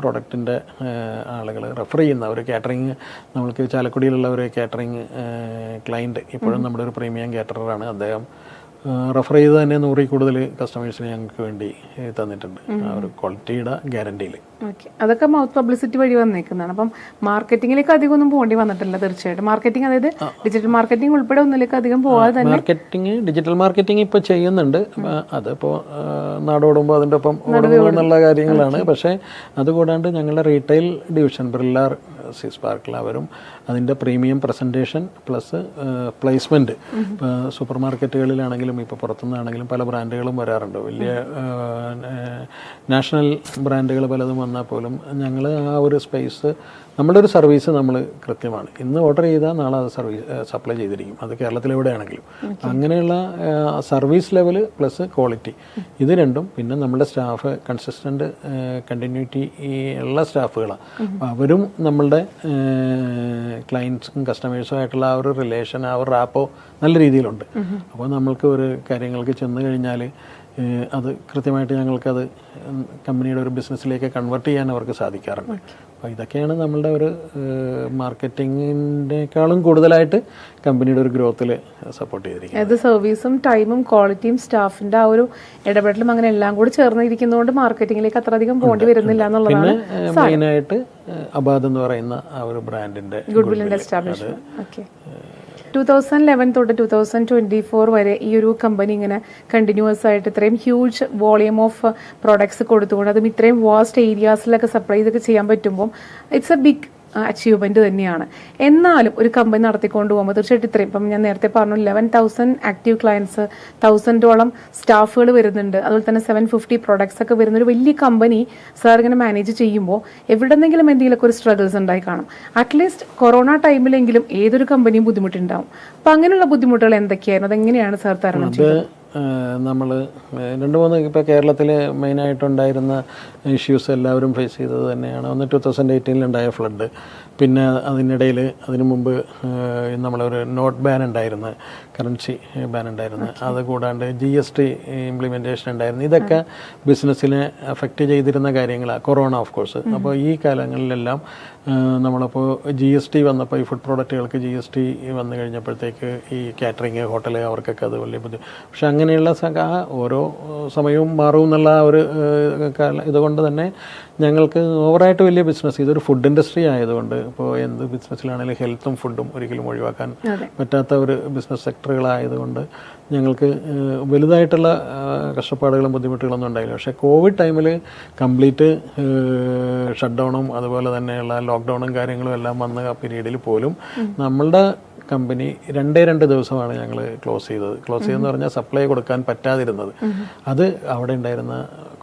പ്രോഡക്റ്റിന്റെ ആളുകൾ റെഫർ ചെയ്യുന്ന ഒരു കാറ്ററിങ് നമ്മൾക്ക് ചാലക്കുടിയിലുള്ള ഒരു കാറ്ററിങ് ക്ലയന്റ് ഇപ്പോഴും നമ്മുടെ ഒരു പ്രീമിയം കാറ്ററാണ് അദ്ദേഹം റെഫർ ചെയ്ത് തന്നെ നൂറിൽ കൂടുതൽ കസ്റ്റമേഴ്സിനെ ഞങ്ങൾക്ക് വേണ്ടി തന്നിട്ടുണ്ട്. ആ ഒരു ക്വാളിറ്റിയുടെ ഗ്യാരണ്ടിയിൽ അതൊക്കെ മൗത്ത് പബ്ലിസിറ്റി വഴി വന്നേക്കുന്നതാണ്. അപ്പം മാർക്കറ്റിംഗിലേക്ക് അധികം ഒന്നും പോകേണ്ടി വന്നിട്ടില്ല തീർച്ചയായിട്ടും. മാർക്കറ്റിംഗ് അതായത് ഡിജിറ്റൽ മാർക്കറ്റിംഗ് ഉൾപ്പെടെ ഒന്നിലേക്ക് അധികം പോകാതെ തന്നെ മാർക്കറ്റിംഗ് ഡിജിറ്റൽ മാർക്കറ്റിംഗ് ഇപ്പോൾ ചെയ്യുന്നുണ്ട്. അതിപ്പോൾ നാടോടുമ്പോൾ അതിന്റെ ഒപ്പം ഓടുമ്പോൾ എന്നുള്ള കാര്യങ്ങളാണ്. പക്ഷേ അതുകൂടാണ്ട് ഞങ്ങളുടെ റീറ്റെയിൽ ഡിവിഷൻ ബ്രില്ലാർ സി സ്പാർക്കിൽ അവരും അതിന്റെ പ്രീമിയം പ്രസന്റേഷൻ പ്ലസ് പ്ലേസ്മെന്റ് ഇപ്പോൾ സൂപ്പർ മാർക്കറ്റുകളിലാണെങ്കിലും ഇപ്പോൾ പുറത്തുനിന്നാണെങ്കിലും പല ബ്രാൻഡുകളും വരാറുണ്ട്. വലിയ നാഷണൽ ബ്രാൻഡുകൾ പലതും വന്നാൽ പോലും ഞങ്ങൾ ആ ഒരു സ്പേസ് നമ്മുടെ ഒരു സർവീസ് നമ്മൾ കൃത്യമാണ്. ഇന്ന് ഓർഡർ ചെയ്താൽ നാളെ അത് സർവീസ് സപ്ലൈ ചെയ്തിരിക്കും. അത് കേരളത്തിലെവിടെയാണെങ്കിലും അങ്ങനെയുള്ള സർവീസ് ലെവൽ പ്ലസ് ക്വാളിറ്റി ഇത് രണ്ടും പിന്നെ നമ്മുടെ സ്റ്റാഫ് കൺസിസ്റ്റന്റ് കണ്ടിന്യൂറ്റി ഉള്ള സ്റ്റാഫുകളാണ് അപ്പോൾ അവരും നമ്മളുടെ ക്ലയൻസും കസ്റ്റമേഴ്സും ആയിട്ടുള്ള ആ ഒരു റിലേഷൻ ആ ഒരു റാപ്പോ നല്ല രീതിയിലുണ്ട്. അപ്പോൾ നമ്മൾക്ക് ഒരു കാര്യങ്ങൾക്ക് ചെന്ന് കഴിഞ്ഞാൽ അത് കൃത്യമായിട്ട് ഞങ്ങൾക്കത് കമ്പനിയുടെ ഒരു ബിസിനസ്സിലേക്ക് കൺവേർട്ട് ചെയ്യാൻ അവർക്ക് സാധിക്കാറുണ്ട്. അപ്പോൾ ഇതൊക്കെയാണ് നമ്മളുടെ ഒരു മാർക്കറ്റിങ്ങിനേക്കാളും കൂടുതലായിട്ട് കമ്പനിയുടെ ഒരു ഗ്രോത്തിൽ സപ്പോർട്ട് ചെയ്തിരിക്കുന്നത്. അത് സർവീസും ടൈമും ക്വാളിറ്റിയും സ്റ്റാഫിന്റെ ആ ഒരു ഇടപെടലും അങ്ങനെ എല്ലാം കൂടി ചേർന്നിരിക്കുന്നതുകൊണ്ട് മാർക്കറ്റിംഗിലേക്ക് അത്രയധികം പോകേണ്ടി വരുന്നില്ല എന്നുള്ളതാണ് മെയിനായിട്ട് അബാദ് എന്ന് പറയുന്ന ആ ഒരു ബ്രാൻഡിന്റെ ഗുഡ് വില്ലിന്റെ establishment okay two thousand eleven തൊട്ട് ടു തൗസൻഡ് ട്വന്റി ഫോർ വരെ ഈ ഒരു കമ്പനി ഇങ്ങനെ കണ്ടിന്യൂസ് ആയിട്ട് ഇത്രയും ഹ്യൂജ് വോളിയം ഓഫ് പ്രോഡക്ട്സ് കൊടുത്തുകൊണ്ട് അതും ഇത്രയും വാസ്റ്റ് ഏരിയാസിലൊക്കെ സപ്ലൈ ഇതൊക്കെ ചെയ്യാൻ പറ്റുമ്പോൾ ഇറ്റ്സ് എ ബിഗ് അച്ചീവ്മെന്റ് തന്നെയാണ്. എന്നാലും ഒരു കമ്പനി നടത്തിക്കൊണ്ട് പോകുമ്പോൾ തീർച്ചയായിട്ടും ഇത്രയും. ഇപ്പം ഞാൻ നേരത്തെ പറഞ്ഞു ലെവൻ തൗസൻഡ് ആക്റ്റീവ് ക്ലയൻസ് തൗസൻഡോളം സ്റ്റാഫുകൾ വരുന്നുണ്ട്. അതുപോലെ തന്നെ സെവൻ ഫിഫ്റ്റി പ്രോഡക്ട്സ് ഒക്കെ വരുന്ന ഒരു വലിയ കമ്പനി സാർ ഇങ്ങനെ മാനേജ് ചെയ്യുമ്പോൾ എവിടെന്നെങ്കിലും എന്തെങ്കിലുമൊക്കെ ഒരു സ്ട്രഗിൾസ് ഉണ്ടായി കാണും. അറ്റ്ലീസ്റ്റ് കൊറോണ ടൈമിലെങ്കിലും ഏതൊരു കമ്പനിയും ബുദ്ധിമുട്ടുണ്ടാവും. അപ്പം അങ്ങനെയുള്ള ബുദ്ധിമുട്ടുകൾ എന്തൊക്കെയായിരുന്നു? അതെങ്ങനെയാണ് സാർ തരണം അത് നമ്മൾ രണ്ട് മൂന്ന് ഇപ്പോൾ കേരളത്തിൽ മെയിനായിട്ടുണ്ടായിരുന്ന ഇഷ്യൂസ് എല്ലാവരും ഫേസ് ചെയ്തത് തന്നെയാണ്. ഒന്ന് ടു തൗസൻഡ് എയ്റ്റീനിലുണ്ടായ ഫ്ലഡ് പിന്നെ അതിനിടയിൽ അതിനു മുമ്പ് നമ്മളൊരു നോട്ട് ബാൻ ഉണ്ടായിരുന്നു കറൻസി ബാൻ ഉണ്ടായിരുന്നു. അത് കൂടാണ്ട് ജി എസ് ടി ഇംപ്ലിമെന്റേഷൻ ഉണ്ടായിരുന്നു. ഇതൊക്കെ ബിസിനസ്സിനെ അഫക്റ്റ് ചെയ്തിരുന്ന കാര്യങ്ങളാണ് കൊറോണ ഓഫ് കോഴ്സ് അപ്പോൾ ഈ കാലങ്ങളിലെല്ലാം നമ്മളിപ്പോൾ ജി എസ് ടി വന്നപ്പോൾ ഈ ഫുഡ് പ്രോഡക്റ്റുകൾക്ക് ജി എസ് ടി വന്നു കഴിഞ്ഞപ്പോഴത്തേക്ക് ഈ കാറ്ററിങ് ഹോട്ടൽ അവർക്കൊക്കെ അത് വലിയ ബുദ്ധി പക്ഷെ അങ്ങനെയുള്ള ഓരോ സമയവും മാറും എന്നുള്ള ഒരു കാല ഇതുകൊണ്ട് തന്നെ ഞങ്ങൾക്ക് ഓവറായിട്ട് വലിയ ബിസിനസ് ഇതൊരു ഫുഡ് ഇൻഡസ്ട്രി ആയതുകൊണ്ട് ഇപ്പോൾ എന്ത് ബിസിനസ്സിലാണെങ്കിലും ഹെൽത്തും ഫുഡും ഒരിക്കലും ഒഴിവാക്കാൻ പറ്റാത്ത ഒരു ബിസിനസ് സെക്ടറുകളായതുകൊണ്ട് ഞങ്ങൾക്ക് വലുതായിട്ടുള്ള കഷ്ടപ്പാടുകളും ബുദ്ധിമുട്ടുകളൊന്നും ഉണ്ടായില്ല. പക്ഷേ കോവിഡ് ടൈമിൽ കംപ്ലീറ്റ് ഷട്ട് ഡൗണും അതുപോലെ തന്നെയുള്ള ലോക്ക്ഡൗണും കാര്യങ്ങളും എല്ലാം വന്ന ആ പീരീഡിൽ പോലും നമ്മളുടെ കമ്പനി രണ്ടേ രണ്ട് ദിവസമാണ് ഞങ്ങൾ ക്ലോസ് ചെയ്തത്. ക്ലോസ് ചെയ്തെന്ന് പറഞ്ഞാൽ സപ്ലൈ കൊടുക്കാൻ പറ്റാതിരുന്നത്. അത് അവിടെ ഉണ്ടായിരുന്ന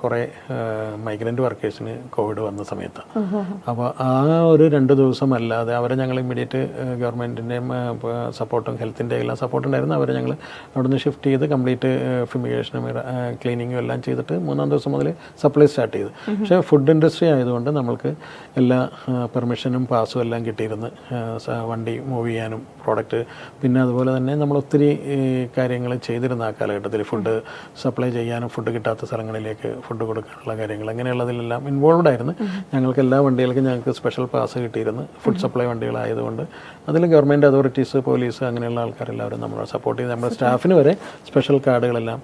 കുറേ മൈഗ്രന്റ് വർക്കേഴ്സിന് കോവിഡ് വന്ന സമയത്ത്. അപ്പോൾ ആ ഒരു രണ്ട് ദിവസം അല്ലാതെ അവരെ ഞങ്ങൾ ഇമ്മീഡിയറ്റ് ഗവൺമെന്റിന്റെയും സപ്പോർട്ടും ഹെൽത്തിന്റെ എല്ലാം സപ്പോർട്ടും ഉണ്ടായിരുന്നു. അവരെ ഞങ്ങൾ അവിടെ നിന്ന് ഷിഫ്റ്റ് ചെയ്ത് കംപ്ലീറ്റ് ഫിമിഗേഷനും ക്ലീനിങ്ങും എല്ലാം ചെയ്തിട്ട് മൂന്നാം ദിവസം മുതൽ സപ്ലൈ സ്റ്റാർട്ട് ചെയ്തു. പക്ഷേ ഫുഡ് ഇൻഡസ്ട്രി ആയതുകൊണ്ട് നമ്മൾക്ക് എല്ലാ പെർമിഷനും പാസും എല്ലാം കിട്ടിയിരുന്നു. വണ്ടി മൂവ് ചെയ്യാനും പ്രോഡക്റ്റ് പിന്നെ അതുപോലെ തന്നെ നമ്മൾ ഒത്തിരി കാര്യങ്ങൾ ചെയ്തിരുന്ന ആ കാലഘട്ടത്തിൽ ഫുഡ് സപ്ലൈ ചെയ്യാനും ഫുഡ് കിട്ടാത്ത സ്ഥലങ്ങളിലേക്ക് ഫുഡ് കൊടുക്കാനുള്ള കാര്യങ്ങൾ അങ്ങനെയുള്ളതിലെല്ലാം ഇൻവോൾവ് ആയിരുന്നു. ഞങ്ങൾക്ക് എല്ലാ വണ്ടികൾക്കും ഞങ്ങൾക്ക് സ്പെഷ്യൽ പാസ് കിട്ടിയിരുന്നു. ഫുഡ് സപ്ലൈ വണ്ടികളായതുകൊണ്ട് അതിൽ ഗവൺമെന്റ് അതോറിറ്റീസ് പോലീസ് അങ്ങനെയുള്ള ആൾക്കാരെല്ലാവരും നമ്മളെ സപ്പോർട്ട് ചെയ്ത് നമ്മുടെ സ്റ്റാഫിന് വരെ സ്പെഷ്യൽ കാർഡുകളെല്ലാം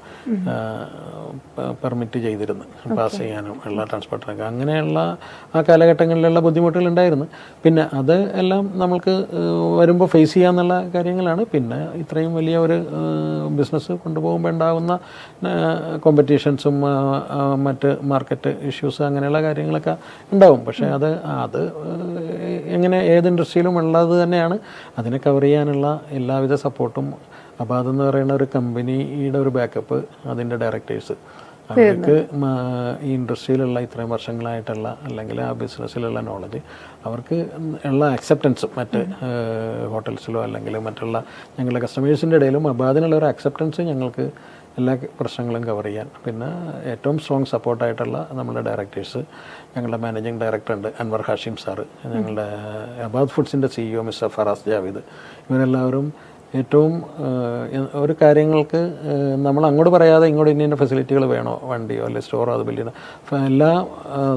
പെർമിറ്റ് ചെയ്തിരുന്നു. പാസ് ചെയ്യാനും ഉള്ള ട്രാൻസ്പോർട്ടിനൊക്കെ അങ്ങനെയുള്ള ആ കാലഘട്ടങ്ങളിലുള്ള ബുദ്ധിമുട്ടുകൾ ഉണ്ടായിരുന്നു. പിന്നെ അത് എല്ലാം നമ്മൾക്ക് വരുമ്പോൾ ഫേസ് ചെയ്യാന്നുള്ള കാര്യങ്ങളാണ്. പിന്നെ ഇത്രയും വലിയ ഒരു ബിസിനസ് കൊണ്ടുപോകുമ്പോൾ ഉണ്ടാകുന്ന കോമ്പറ്റീഷൻസും മറ്റ് മാർക്കറ്റ് ഇഷ്യൂസ് അങ്ങനെയുള്ള കാര്യങ്ങളൊക്കെ ഉണ്ടാവും. പക്ഷേ അത് അത് എങ്ങനെ ഏത് ഇൻഡസ്ട്രിയിലും ഉള്ളത് തന്നെയാണ്. അതിനെ കവർ ചെയ്യാനുള്ള എല്ലാവിധ സപ്പോർട്ടും അപ്പോൾ അതെന്ന് പറയുന്ന ഒരു കമ്പനിയുടെ ഒരു ബാക്കപ്പ് അതിന്റെ ഡയറക്ടേഴ്സ് അവർക്ക് ഈ ഇൻഡസ്ട്രിയിലുള്ള ഇത്രയും വർഷങ്ങളായിട്ടുള്ള അല്ലെങ്കിൽ ആ ബിസിനസ്സിലുള്ള നോളജ് അവർക്ക് ഉള്ള അക്സെപ്റ്റൻസ് മറ്റ് ഹോട്ടൽസിലോ അല്ലെങ്കിൽ മറ്റുള്ള ഞങ്ങളുടെ കസ്റ്റമേഴ്സിന്റെ ഇടയിലും അബാദിനുള്ള ഒരു അക്സെപ്റ്റൻസ് ഞങ്ങൾക്ക് എല്ലാ പ്രശ്നങ്ങളും കവർ ചെയ്യാൻ. പിന്നെ ഏറ്റവും സ്ട്രോങ് സപ്പോർട്ടായിട്ടുള്ള നമ്മുടെ ഡയറക്ടേഴ്സ് ഞങ്ങളുടെ മാനേജിങ് ഡയറക്ടർ ഉണ്ട് അൻവർ ഹാഷിം സാറ് ഞങ്ങളുടെ അബാദ് ഫുഡ്സിന്റെ സിഇഒ മിസ്റ്റർ ഫറാസ് ജാവിദ്. ഇവരെല്ലാവരും ഏറ്റവും ഒരു കാര്യങ്ങൾക്ക് നമ്മൾ അങ്ങോട്ട് പറയാതെ ഇങ്ങോട്ട് ഇന്ന ഇന്ന ഫെസിലിറ്റികൾ വേണോ? വണ്ടിയോ അല്ലെങ്കിൽ സ്റ്റോറോ അത് ബിൽഡിനോ എല്ലാ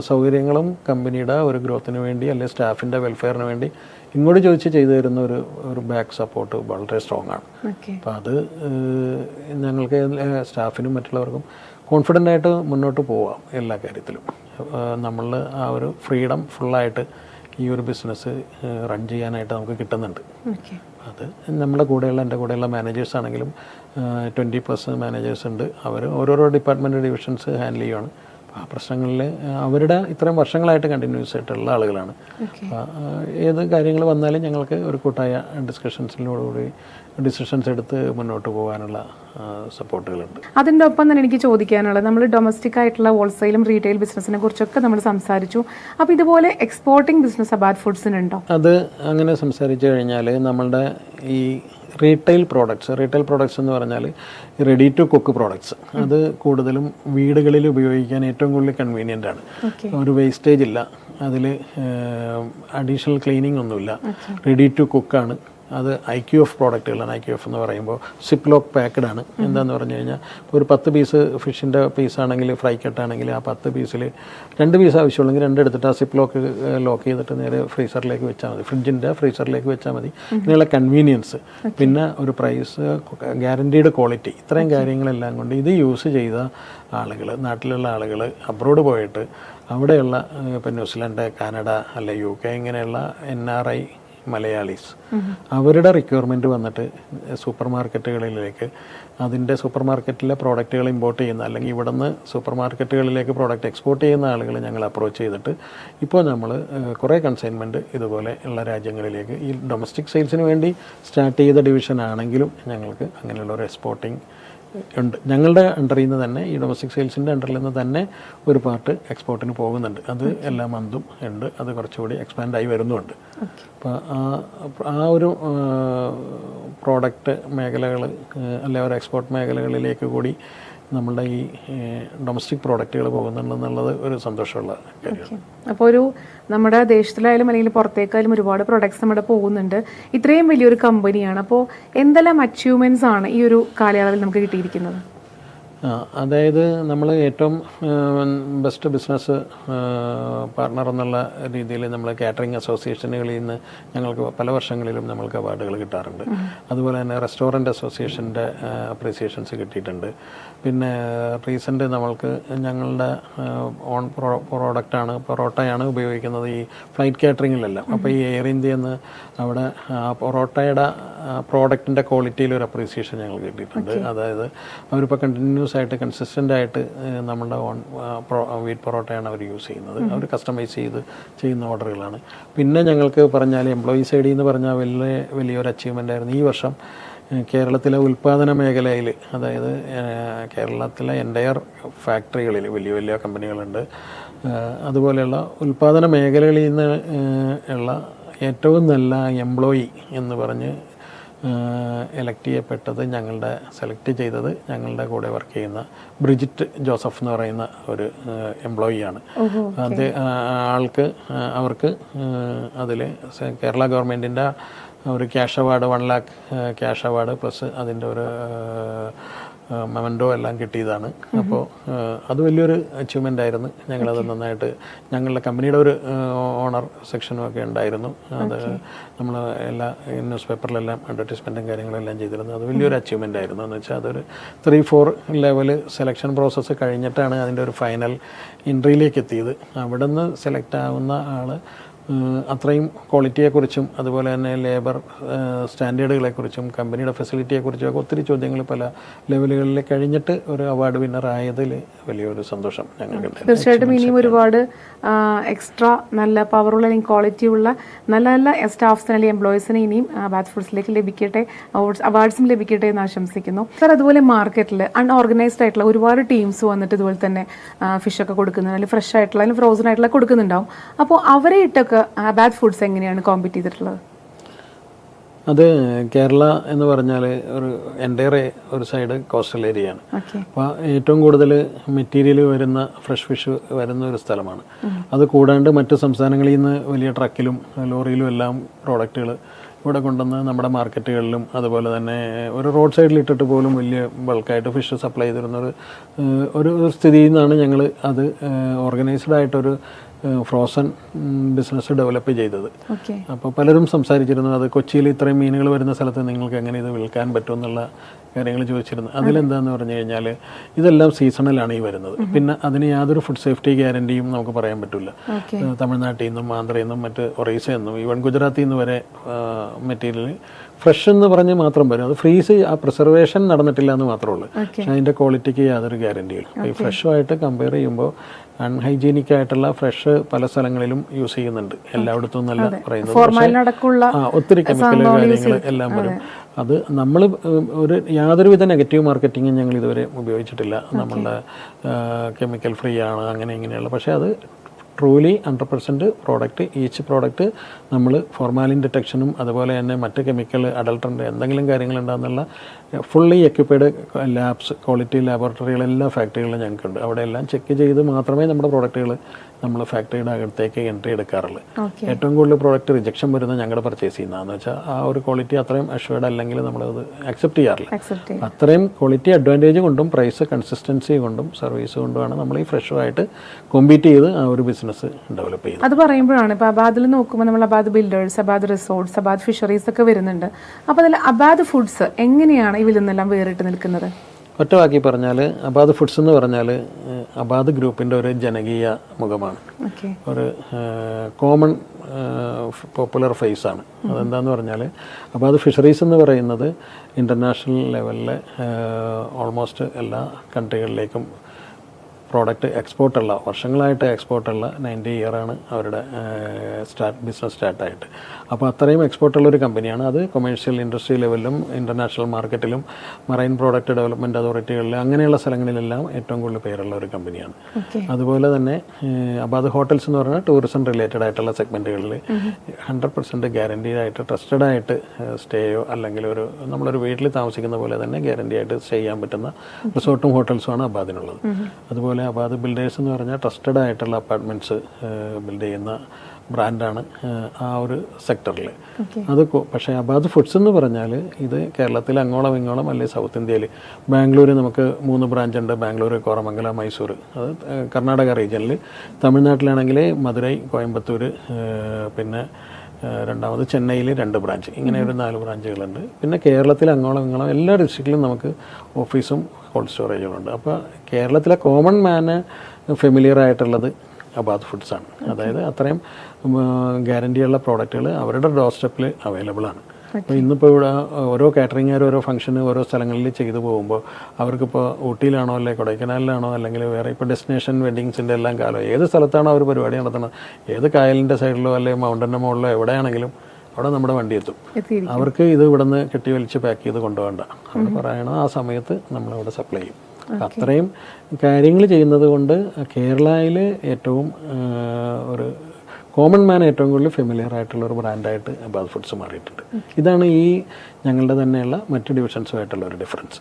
സൗകര്യങ്ങളും കമ്പനിയുടെ ഒരു ഗ്രോത്തിന് വേണ്ടി അല്ലെങ്കിൽ സ്റ്റാഫിന്റെ വെൽഫെയറിന് വേണ്ടി ഇങ്ങോട്ട് ചോദിച്ച് ചെയ്തു തരുന്ന ഒരു ഒരു ബാക്ക് സപ്പോർട്ട് വളരെ സ്ട്രോങ് ആണ്. അപ്പം അത് ഞങ്ങൾക്ക് സ്റ്റാഫിനും മറ്റുള്ളവർക്കും കോൺഫിഡന്റ് ആയിട്ട് മുന്നോട്ട് പോവാം എല്ലാ കാര്യത്തിലും. നമ്മൾ ആ ഒരു ഫ്രീഡം ഫുള്ളായിട്ട് ഈ ഒരു ബിസിനസ് റൺ ചെയ്യാനായിട്ട് നമുക്ക് കിട്ടുന്നുണ്ട്. അത് നമ്മുടെ കൂടെയുള്ള എന്റെ കൂടെയുള്ള മാനേജേഴ്സ് ആണെങ്കിലും ട്വന്റി പ്ലസ് മാനേജേഴ്സ് ഉണ്ട്. അവർ ഓരോരോ ഡിപ്പാർട്ട്മെന്റ് ഡിവിഷൻസ് ഹാൻഡിൽ അപ്പോൾ ആ പ്രശ്നങ്ങളിൽ അവരുടെ ഇത്രയും വർഷങ്ങളായിട്ട് കണ്ടിന്യൂസ് ആയിട്ടുള്ള ആളുകളാണ്. ഏത് കാര്യങ്ങൾ വന്നാലും ഞങ്ങൾക്ക് ഒരു കൂട്ടായ ഡിസ്കഷൻസിനോടുകൂടി ഡിസിഷൻസ് എടുത്ത് മുന്നോട്ട് പോകാനുള്ള സപ്പോർട്ടുകളുണ്ട് അതിന്റെ ഒപ്പം തന്നെ എനിക്ക് ചോദിക്കാനുള്ളത് നമ്മൾ ഡൊമസ്റ്റിക് ആയിട്ടുള്ള ഹോൾസെയിലും റീറ്റെയിൽ ബിസിനസ്സിനെ കുറിച്ചൊക്കെ നമ്മൾ സംസാരിച്ചു. അപ്പോൾ ഇതുപോലെ എക്സ്പോർട്ടിംഗ് ബിസിനസ് അബാഡ് ഫുഡ്സിനുണ്ടോ അത് അങ്ങനെ സംസാരിച്ചു കഴിഞ്ഞാൽ നമ്മളുടെ ഈ റീറ്റെയിൽ പ്രോഡക്ട്സ് റീറ്റെയിൽ പ്രോഡക്ട്സ് എന്ന് പറഞ്ഞാൽ റെഡി ടു കുക്ക് പ്രോഡക്ട്സ് അത് കൂടുതലും വീടുകളിൽ ഉപയോഗിക്കാൻ ഏറ്റവും കൂടുതൽ കൺവീനിയന്റ് ആണ്. ഒരു വേസ്റ്റേജ് ഇല്ല. അതിൽ അഡീഷണൽ ക്ലീനിങ് ഒന്നുമില്ല. റെഡി ടു കുക്കാണ് അത് ഐ ക്യു എഫ് പ്രോഡക്റ്റുകളാണ്. ഐ ക്യു എഫ് എന്ന് പറയുമ്പോൾ സിപ്ലോക്ക് പാക്കഡ് ആണ്. എന്താന്ന് പറഞ്ഞു കഴിഞ്ഞാൽ ഒരു പത്ത് പീസ് ഫിഷിന്റെ പീസാണെങ്കിൽ ഫ്രൈ കട്ടാണെങ്കിൽ ആ പത്ത് പീസിൽ രണ്ട് പീസ് ആവശ്യമുള്ളെങ്കിൽ രണ്ട് എടുത്തിട്ട് ആ സിപ്ലോക്ക് ലോക്ക് ലോക്ക് ചെയ്തിട്ട് നേരെ ഫ്രീസറിലേക്ക് വെച്ചാൽ മതി. ഫ്രിഡ്ജിന്റെ ഫ്രീസറിലേക്ക് വെച്ചാൽ മതി. ഇങ്ങനെയുള്ള കൺവീനിയൻസ്. പിന്നെ ഒരു പ്രൈസ് ഗ്യാരണ്ടീഡ് ക്വാളിറ്റി. ഇത്രയും കാര്യങ്ങളെല്ലാം കൊണ്ട് ഇത് യൂസ് ചെയ്ത ആളുകൾ നാട്ടിലുള്ള ആളുകൾ അബ്രോഡ് പോയിട്ട് അവിടെയുള്ള ഇപ്പം ന്യൂസിലൻഡ് കാനഡ അല്ലെ യു കെ ഇങ്ങനെയുള്ള എൻ ആർ ഐ മലയാളീസ്. അവരുടെ റിക്വയർമെന്റ് വന്നിട്ട് സൂപ്പർ മാർക്കറ്റുകളിലേക്ക് അതിന്റെ സൂപ്പർ മാർക്കറ്റിലെ പ്രോഡക്റ്റുകൾ ഇമ്പോർട്ട് ചെയ്യുന്ന അല്ലെങ്കിൽ ഇവിടുന്ന് സൂപ്പർ മാർക്കറ്റുകളിലേക്ക് പ്രോഡക്റ്റ് എക്സ്പോർട്ട് ചെയ്യുന്ന ആളുകളെ ഞങ്ങൾ അപ്രോച്ച് ചെയ്തിട്ട് ഇപ്പോൾ നമ്മൾ കുറേ കൺസൈൻമെന്റ് ഇതുപോലെ ഉള്ള രാജ്യങ്ങളിലേക്ക് ഈ ഡൊമസ്റ്റിക് സെയിൽസിന് വേണ്ടി സ്റ്റാർട്ട് ചെയ്ത ഡിവിഷൻ ആണെങ്കിലും ഞങ്ങൾക്ക് അങ്ങനെയുള്ള ഒരു എക്സ്പോർട്ടിങ് ഉണ്ട്. ഞങ്ങളുടെ അണ്ടറിൽ നിന്ന് തന്നെ ഈ ഡൊമസ്റ്റിക് സെയിൽസിന്റെ അണ്ടറിൽ നിന്ന് തന്നെ ഒരു പാർട്ട് എക്സ്പോർട്ടിന് പോകുന്നുണ്ട്. അത് എല്ലാ മന്തും ഉണ്ട്. അത് കുറച്ചുകൂടി എക്സ്പാൻഡ് ആയി വരുന്നുണ്ട്. അപ്പോൾ ആ ആ ഒരു പ്രോഡക്റ്റ് മേഖലകൾ അല്ലെ ഒരു എക്സ്പോർട്ട് മേഖലകളിലേക്ക് കൂടി നമ്മളുടെ ഈ ഡൊമസ്റ്റിക് പ്രോഡക്റ്റുകൾ പോകുന്നുണ്ടെന്നുള്ളത് ഒരു സന്തോഷമുള്ള കാര്യമാണ്. അപ്പോൾ ഒരു നമ്മുടെ ദേശത്തിലായാലും അല്ലെങ്കിൽ പുറത്തേക്കായാലും ഒരുപാട് പ്രൊഡക്ട്സ് നമ്മുടെ പോകുന്നുണ്ട്. ഇത്രയും വലിയൊരു കമ്പനിയാണ് അപ്പോൾ എന്തെല്ലാം അച്ചീവ്മെന്റ്സ് ആണ് ഈ ഒരു കാലയളവിൽ നമുക്ക് കിട്ടിയിരിക്കുന്നത്? അതായത് നമ്മൾ ഏറ്റവും ബെസ്റ്റ് ബിസിനസ് പാർട്ണർ എന്നുള്ള രീതിയിൽ നമ്മൾ കാറ്ററിംഗ് അസോസിയേഷനുകളിൽ നിന്ന് ഞങ്ങൾക്ക് പല വർഷങ്ങളിലും നമ്മൾക്ക് അവാർഡുകൾ കിട്ടാറുണ്ട്. അതുപോലെ തന്നെ റെസ്റ്റോറന്റ് അസോസിയേഷന്റെ അപ്രീസിയേഷൻസ് കിട്ടിയിട്ടുണ്ട്. പിന്നെ റീസെന്റ് നമ്മൾക്ക് ഞങ്ങളുടെ ഓൺ പ്രോ പ്രോഡക്റ്റാണ് പൊറോട്ടയാണ് ഉപയോഗിക്കുന്നത് ഈ ഫ്ലൈറ്റ് കാറ്ററിങ്ങിലെല്ലാം അപ്പോൾ ഈ എയർ ഇന്ത്യ എന്ന് അവിടെ ആ പൊറോട്ടയുടെ പ്രോഡക്റ്റിന്റെ ക്വാളിറ്റിയിൽ ഒരു അപ്രീസിയേഷൻ ഞങ്ങൾ കിട്ടിയിട്ടുണ്ട്. അതായത് അവരിപ്പോൾ കണ്ടിന്യൂസ് ആയിട്ട് കൺസിസ്റ്റന്റ് ആയിട്ട് നമ്മളുടെ നമ്മുടെ ഓൺ വീറ്റ് പൊറോട്ടയാണ് അവർ യൂസ് ചെയ്യുന്നത്. അവർ കസ്റ്റമൈസ് ചെയ്ത് ചെയ്യുന്ന ഓർഡറുകളാണ് പിന്നെ ഞങ്ങൾക്ക് പറഞ്ഞാൽ എംപ്ലോയി സൈഡിൽ എന്ന് പറഞ്ഞാൽ വലിയ വലിയൊരു അച്ചീവ്മെന്റ് ആയിരുന്നു. ഈ വർഷം കേരളത്തിലെ ഉൽപ്പാദന മേഖലയിൽ അതായത് കേരളത്തിലെ എന്റയർ ഫാക്ടറികളിൽ വലിയ വലിയ കമ്പനികളുണ്ട്. അതുപോലെയുള്ള ഉൽപ്പാദന മേഖലകളിൽ നിന്ന് ഉള്ള ഏറ്റവും നല്ല എംപ്ലോയി എന്ന് പറഞ്ഞ് എലക്ട് ചെയ്യപ്പെട്ടത് ഞങ്ങളുടെ സെലക്ട് ചെയ്തത് ഞങ്ങളുടെ കൂടെ വർക്ക് ചെയ്യുന്ന ബ്രിജിറ്റ് ജോസഫ് എന്ന് പറയുന്ന ഒരു എംപ്ലോയിയാണ് അത് ആൾക്ക് അവർക്ക് അതിൽ കേരള ഗവൺമെന്റിന്റെ ഒരു cash award one lakh cash award plus അതിന്റെ ഒരു മെമൻഡോ എല്ലാം കിട്ടിയതാണ്. അപ്പോൾ അത് വലിയൊരു അച്ചീവ്മെന്റ് ആയിരുന്നു. ഞങ്ങളത് നന്നായിട്ട് ഞങ്ങളുടെ കമ്പനിയുടെ ഒരു ഓണർ സെക്ഷനും ഒക്കെ ഉണ്ടായിരുന്നു. അത് നമ്മൾ എല്ലാ ന്യൂസ് പേപ്പറിലെല്ലാം അഡ്വർടൈസ്മെന്റും കാര്യങ്ങളെല്ലാം ചെയ്തിരുന്നു. അത് വലിയൊരു അച്ചീവ്മെന്റ് ആയിരുന്നു. എന്ന് വെച്ചാൽ അതൊരു three four level selection process കഴിഞ്ഞിട്ടാണ് അതിന്റെ ഒരു ഫൈനൽ ഇൻട്രിയിലേക്ക് എത്തിയത്. അവിടെ നിന്ന് സെലക്ട് ആവുന്ന ആൾ അത്രയും ക്വാളിറ്റിയെക്കുറിച്ചും അതുപോലെ തന്നെ ലേബർ സ്റ്റാൻഡേർഡുകളെക്കുറിച്ചും കമ്പനിയുടെ ഫെസിലിറ്റിയെക്കുറിച്ചും ഒക്കെ ഒത്തിരി ചോദ്യങ്ങൾ പല ലെവലുകളിൽ കഴിഞ്ഞിട്ട് ഒരു അവാർഡ് വിന്നർ ആയതിൽ വലിയൊരു സന്തോഷം ഞങ്ങൾക്ക് തീർച്ചയായിട്ടും ഇനിയും ഒരുപാട് എക്സ്ട്രാ നല്ല പവറുള്ള അല്ലെങ്കിൽ ക്വാളിറ്റി ഉള്ള നല്ല നല്ല സ്റ്റാഫ്സിന് അല്ലെങ്കിൽ എംപ്ലോയീസിന് ഇനിയും ബാത്ത് ഫുഡ്സിലേക്ക് ലഭിക്കട്ടെ അവാർഡ്സ് അവാർഡ്സും ലഭിക്കട്ടെ എന്ന് ആശംസിക്കുന്നു. സർ അതുപോലെ മാർക്കറ്റിൽ അൺഓർഗനൈസ്ഡ് ആയിട്ടുള്ള ഒരുപാട് ടീംസ് വന്നിട്ട് ഇതുപോലെ തന്നെ ഫിഷ് ഒക്കെ കൊടുക്കുന്നുണ്ട്. അല്ലെങ്കിൽ ഫ്രഷ് ആയിട്ടുള്ള അല്ലെങ്കിൽ ഫ്രോസൺ ആയിട്ടുള്ള കൊടുക്കുന്നുണ്ടാവും. അപ്പോൾ അവരെ ഇട്ടൊക്കെ ബാത്ത് ഫുഡ്സ് എങ്ങനെയാണ് കോമ്പീറ്റ് ചെയ്തിട്ടുള്ളത്? അത് കേരള എന്ന് പറഞ്ഞാൽ ഒരു എന്റെ ഒരു സൈഡ് കോസ്റ്റൽ ഏരിയ ആണ്. അപ്പോൾ ഏറ്റവും കൂടുതൽ മെറ്റീരിയൽ വരുന്ന ഫ്രഷ് ഫിഷ് വരുന്ന ഒരു സ്ഥലമാണ്. അത് കൂടാണ്ട് മറ്റു സംസ്ഥാനങ്ങളിൽ നിന്ന് വലിയ ട്രക്കിലും ലോറിയിലും എല്ലാം പ്രോഡക്റ്റുകൾ ഇവിടെ കൊണ്ടുവന്ന് നമ്മുടെ മാർക്കറ്റുകളിലും അതുപോലെ തന്നെ ഒരു റോഡ് സൈഡിൽ ഇട്ടിട്ട് പോലും വലിയ ബൾക്കായിട്ട് ഫിഷ് സപ്ലൈ ചെയ്തിരുന്ന ഒരു ഒരു ഒരു സ്ഥിതിയിൽ നിന്നാണ് ഞങ്ങൾ അത് ഓർഗനൈസ്ഡ് ആയിട്ടൊരു ഫ്രോസൺ ബിസിനസ് ഡെവലപ്പ് ചെയ്തത്. അപ്പോൾ പലരും സംസാരിച്ചിരുന്നു അത് കൊച്ചിയിൽ ഇത്രയും മീനുകൾ വരുന്ന സ്ഥലത്ത് നിങ്ങൾക്ക് എങ്ങനെ ഇത് വിൽക്കാൻ പറ്റും എന്നുള്ള കാര്യങ്ങൾ ചോദിച്ചിരുന്നു. അതിലെന്താന്ന് പറഞ്ഞു കഴിഞ്ഞാൽ ഇതെല്ലാം സീസണലാണ് ഈ വരുന്നത്. പിന്നെ അതിന് യാതൊരു ഫുഡ് സേഫ്റ്റി ഗ്യാരണ്ടിയും നമുക്ക് പറയാൻ പറ്റില്ല. തമിഴ്നാട്ടിൽ നിന്നും ആന്ധ്രയിൽ നിന്നും മറ്റ് ഒറീസയിൽ നിന്നും ഈവൻ ഗുജറാത്തിൽ നിന്ന് വരെ മെറ്റീരിയൽ ഫ്രഷ് എന്ന് പറഞ്ഞ് മാത്രം വരും. അത് ഫ്രീസ് ആ പ്രിസർവേഷൻ നടന്നിട്ടില്ല എന്ന് മാത്രമേ ഉള്ളൂ. പക്ഷെ അതിന്റെ ക്വാളിറ്റിക്ക് യാതൊരു ഗ്യാരണ്ടിയില്ല ഈ ഫ്രഷുമായിട്ട് കമ്പയർ ചെയ്യുമ്പോൾ അൺഹൈജീനിക് ആയിട്ടുള്ള ഫ്രഷ് പല സ്ഥലങ്ങളിലും യൂസ് ചെയ്യുന്നുണ്ട്. എല്ലായിടത്തും നല്ല പറയുന്നത്. ആ ഒത്തിരി കെമിക്കൽ കാര്യങ്ങൾ എല്ലാം വരും. അത് നമ്മൾ ഒരു യാതൊരുവിധ നെഗറ്റീവ് മാർക്കറ്റിങ്ങും ഞങ്ങൾ ഇതുവരെ ഉപയോഗിച്ചിട്ടില്ല. നമ്മളുടെ കെമിക്കൽ ഫ്രീ ആണ് അങ്ങനെ ഇങ്ങനെയുള്ള. പക്ഷേ അത് truly hundred percent product each product നമ്മൾ ഫോർമാലിൻ ഡിറ്റക്ഷനും അതുപോലെ തന്നെ മറ്റ് കെമിക്കൽ അഡൾട്ടറിന്റെ എന്തെങ്കിലും കാര്യങ്ങളുണ്ടാകുന്നുള്ള ഫുള്ളി എക്യുപ്പൈഡ് ലാബ്സ് ക്വാളിറ്റി ലാബോറട്ടറികൾ എല്ലാ ഫാക്ടറികളിലും ഞങ്ങൾക്കുണ്ട്. അവിടെ എല്ലാം ചെക്ക് ചെയ്ത് മാത്രമേ നമ്മുടെ പ്രോഡക്റ്റുകൾ നമ്മൾ ഫാക്ടറിയുടെ അകത്തേക്ക് എൻട്രി എടുക്കാറുള്ളൂ. ഏറ്റവും കൂടുതൽ പ്രോഡക്റ്റ് റിജക്ഷൻ വരുന്നത് ഞങ്ങളുടെ പർച്ചേസ് ചെയ്യുന്നതെന്ന് വെച്ചാൽ ആ ഒരു ക്വാളിറ്റി അത്രയും അഷ്വേർഡ് അല്ലെങ്കിൽ നമ്മളത് അക്സെപ്റ്റ് ചെയ്യാറില്ല. അത്രയും ക്വാളിറ്റി അഡ്വാന്റേജ് കൊണ്ടും പ്രൈസ് കൺസിസ്റ്റൻസി കൊണ്ടും സർവീസ് കൊണ്ടുമാണ് നമ്മൾ ഈ ഫ്രഷുമായിട്ട് കോമ്പീറ്റ് ചെയ്ത് ആ ഒരു ബിസിനസ് ഡെവലപ്പ് ചെയ്യുന്നത്. അത് പറയുമ്പോഴാണ് ഇപ്പോൾ അബാദിൽ നോക്കുമ്പോൾ നമ്മൾ Abad Builders Abad Resorts Abad Fisheries ഒക്കെ വരുന്നുണ്ട്. അപ്പോൾ അതിൽ അബാദ് ഫുഡ്സ് എങ്ങനെയാണ് ഇതിൽ നിന്നെല്ലാം വേറിട്ട് നിൽക്കുന്നത്? ഒറ്റവാക്കി പറഞ്ഞാൽ അബാദ് ഫുഡ്സ് എന്ന് പറഞ്ഞാൽ അബാദ് ഗ്രൂപ്പിന്റെ ഒരു ജനകീയ മുഖമാണ്. ഒരു കോമൺ പോപ്പുലർ ഫേസ് ആണ്. അതെന്താന്ന് പറഞ്ഞാൽ അബാദ് ഫിഷറീസ് എന്ന് പറയുന്നത് ഇന്റർനാഷണൽ ലെവലിലെ ഓൾമോസ്റ്റ് എല്ലാ കൺട്രികളിലേക്കും പ്രോഡക്റ്റ് എക്സ്പോർട്ടുള്ള വർഷങ്ങളായിട്ട് എക്സ്പോർട്ടുള്ള നയന്റി ഇയറാണ് അവരുടെ സ്റ്റാർട്ട് ബിസിനസ് സ്റ്റാർട്ടായിട്ട് അപ്പോൾ അത്രയും എക്സ്പോർട്ടുള്ള ഒരു കമ്പനിയാണ് അത് കൊമേഴ്ഷ്യൽ ഇൻഡസ്ട്രി ലെവലിലും ഇന്റർനാഷണൽ മാർക്കറ്റിലും മറൈൻ പ്രോഡക്റ്റ് ഡെവലപ്മെന്റ് അതോറിറ്റികളിൽ അങ്ങനെയുള്ള സ്ഥലങ്ങളിലെല്ലാം ഏറ്റവും കൂടുതൽ പേരുള്ള ഒരു കമ്പനിയാണ് അതുപോലെ തന്നെ അപ്പോൾ അത് ഹോട്ടൽസ് എന്ന് പറഞ്ഞാൽ ടൂറിസം റിലേറ്റഡ് ആയിട്ടുള്ള സെഗ്മെന്റുകളിൽ ഹൺഡ്രഡ് പെർസെന്റ് ഗ്യാരണ്ടീഡ് ആയിട്ട് ട്രസ്റ്റഡ് ആയിട്ട് സ്റ്റേയോ അല്ലെങ്കിൽ ഒരു നമ്മളൊരു വീട്ടിൽ താമസിക്കുന്ന പോലെ തന്നെ ഗ്യാരണ്ടി ആയിട്ട് സ്റ്റേ ചെയ്യാൻ പറ്റുന്ന റിസോർട്ടും ഹോട്ടൽസും ആണ് അബാദിനുള്ളത് അതുപോലെ അബാദ് ബിൽഡേഴ്സ് എന്ന് പറഞ്ഞാൽ ട്രസ്റ്റഡ് ആയിട്ടുള്ള അപ്പാർട്ട്മെന്റ്സ് ബിൽഡ് ചെയ്യുന്ന ബ്രാൻഡാണ് ആ ഒരു സെക്ടറിൽ അത് പക്ഷേ അബാദ് ഫുഡ്സ് എന്ന് പറഞ്ഞാൽ ഇത് കേരളത്തിൽ അങ്ങോളം ഇങ്ങോളം അല്ലെങ്കിൽ സൗത്ത് ഇന്ത്യയിൽ ബാംഗ്ലൂർ നമുക്ക് മൂന്ന് ബ്രാഞ്ച് ഉണ്ട് ബാംഗ്ലൂർ കോറമംഗല മൈസൂർ അത് കർണാടക റീജിയനിൽ തമിഴ്നാട്ടിലാണെങ്കിൽ മധുരൈ കോയമ്പത്തൂർ പിന്നെ രണ്ടാമത് ചെന്നൈയിൽ രണ്ട് ബ്രാഞ്ച്. ഇങ്ങനെ ഒരു നാല് ബ്രാഞ്ചുകളുണ്ട്. പിന്നെ കേരളത്തിൽ അങ്ങോളം ഇങ്ങോളം എല്ലാ ഡിസ്ട്രിക്റ്റിലും നമുക്ക് ഓഫീസും കോൾഡ് സ്റ്റോറേജുകളുണ്ട്. അപ്പോൾ കേരളത്തിലെ കോമൺ മാന് ഫെമിലിയർ ആയിട്ടുള്ളത് അബാദ് ഫുഡ്സാണ് അതായത് അത്രയും ഗ്യാരണ്ടിയുള്ള പ്രോഡക്റ്റുകൾ അവരുടെ ഡോർ സ്റ്റെപ്പിൽ അവൈലബിൾ ആണ്. അപ്പോൾ ഇന്നിപ്പോൾ ഇവിടെ ഓരോ കാറ്ററിംഗുകാർ ഓരോ ഫംഗ്ഷന് ഓരോ സ്ഥലങ്ങളിൽ ചെയ്തു പോകുമ്പോൾ അവർക്കിപ്പോൾ ഊട്ടിയിലാണോ അല്ലെങ്കിൽ കൊടൈക്കനാലിലാണോ അല്ലെങ്കിൽ വേറെ ഇപ്പോൾ ഡെസ്റ്റിനേഷൻ വെഡിങ്സിന്റെ എല്ലാം കാലം ഏത് സ്ഥലത്താണോ അവർ പരിപാടി നടത്തുന്നത് ഏത് കായലിന്റെ സൈഡിലോ അല്ലെങ്കിൽ മൗണ്ടന്റെ മുകളിലോ എവിടെയാണെങ്കിലും അവിടെ നമ്മുടെ വണ്ടി എത്തും. അവർക്ക് ഇത് ഇവിടുന്ന് കെട്ടി വലിച്ച് പാക്ക് ചെയ്ത് കൊണ്ടുപോകണ്ട. അവർ പറയണോ ആ സമയത്ത് നമ്മളവിടെ സപ്ലൈ ചെയ്യും. അത്രയും കാര്യങ്ങൾ ചെയ്യുന്നത് കൊണ്ട് കേരളയിൽ ഏറ്റവും ഒരു കോമൺ മാൻ ഏറ്റവും കൂടുതൽ ഫെമിലിയർ ആയിട്ടുള്ള ഒരു ബ്രാൻഡായിട്ട് അബാദ് ഫുഡ്സ് മാറിയിട്ടുണ്ട്. ഇതാണ് ഈ ഞങ്ങളുടെ തന്നെയുള്ള മറ്റ് ഡിവിഷൻസുമായിട്ടുള്ള ഒരു ഡിഫറൻസ്